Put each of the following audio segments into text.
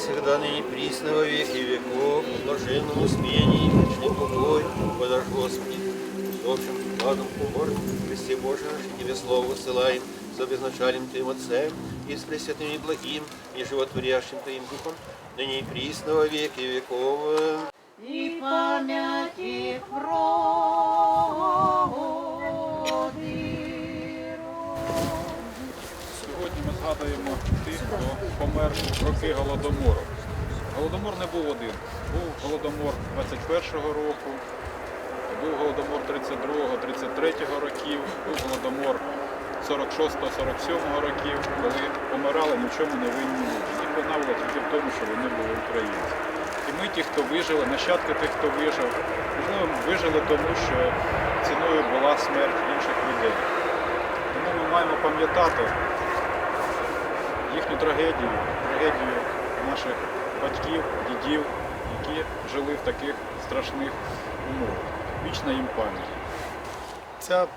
всегда ныне присно во веки веков, блаженному смене и вечный покой, подашь Господи, усопшим вкладом помощь, Христе Божие наше Тебе слово высылаем, с безначальным Твоим Отцем, и с Пресвятым и благим, и животворящим Твоим Духом, ныне и присно во веки веков. Згадуємо тих, хто помер в роки Голодомору. Голодомор не був один. Був Голодомор 21-го року, був Голодомор 32-го, 33-го років, був Голодомор 46-го, 47-го років, коли помирали ні в чому не винні люди. Їх винавили тільки в тому, що вони були українці. І ми, ті, хто вижили, нащадки тих, хто вижив, можливо, вижили тому, що ціною була смерть інших людей. Тому ми маємо пам'ятати їхню трагедію, трагедію наших батьків, дідів, які жили в таких страшних умовах. Вічна їм пам'ять. Ця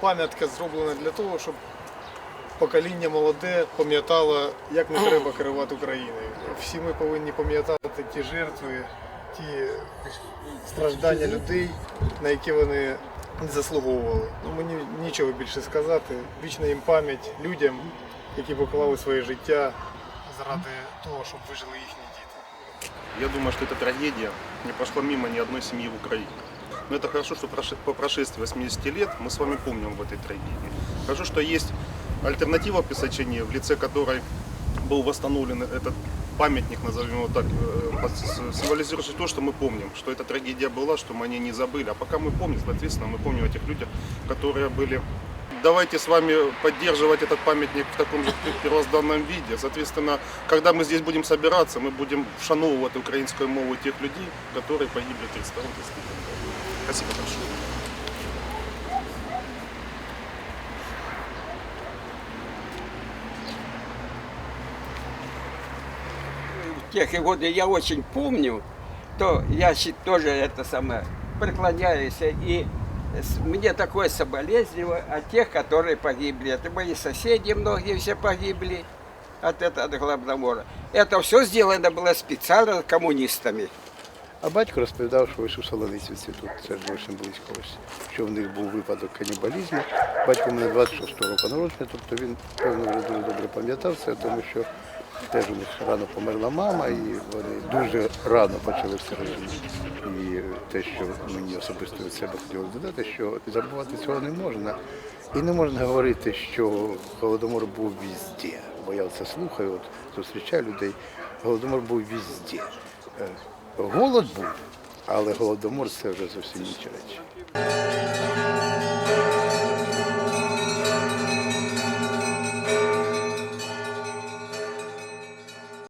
пам'ятка зроблена для того, щоб покоління молоде пам'ятало, як не треба керувати Україною. Всі ми повинні пам'ятати ті жертви, ті страждання людей, на які вони заслуговували. Ну, мені нічого більше сказати. Вічна їм пам'ять людям, які поклали своє життя заради того, щоб вижили їхні діти. Я думаю, что эта трагедия не прошла мимо ни одной семьи в Украине. Но это хорошо, что проше- по прошествии 80 лет мы с вами помним об этой трагедии. Хорошо, что есть альтернатива Писачине, в лице которой был восстановлен этот памятник, назовем его так, э, пос- символизирующий то, что мы помним, что эта трагедия была, что мы о ней не забыли. А пока мы помним, соответственно, мы помним о тех людях, которые были Давайте с вами поддерживать этот памятник в таком же первозданном виде. Соответственно, когда мы здесь будем собираться, мы будем вшановывать украинскую мову тех людей, которые погибли 32 33 Спасибо большое. тех годы я очень помню, то я тоже это самое преклоняюсь и мне такое соболезнование от тех, которые погибли. Это мои соседи, многие все погибли от этого от Голодомора. Это все сделано было специально коммунистами. А батько розповідав, що ось у Солоницівці тут це ж зовсім близько ось, що в них був випадок канібалізму. Батько в мене 26 року народження, тобто він, певно, вже дуже добре пам'ятав це, тому що теж у них рано померла мама, і вони дуже рано почали все розуміти. І те, що мені особисто від себе хотілося додати, що забувати цього не можна. І не можна говорити, що голодомор був везде. Бо я це слухаю, от зустрічаю людей. Голодомор був везде. Е, Голод був, але голодомор це вже зовсім інші речі.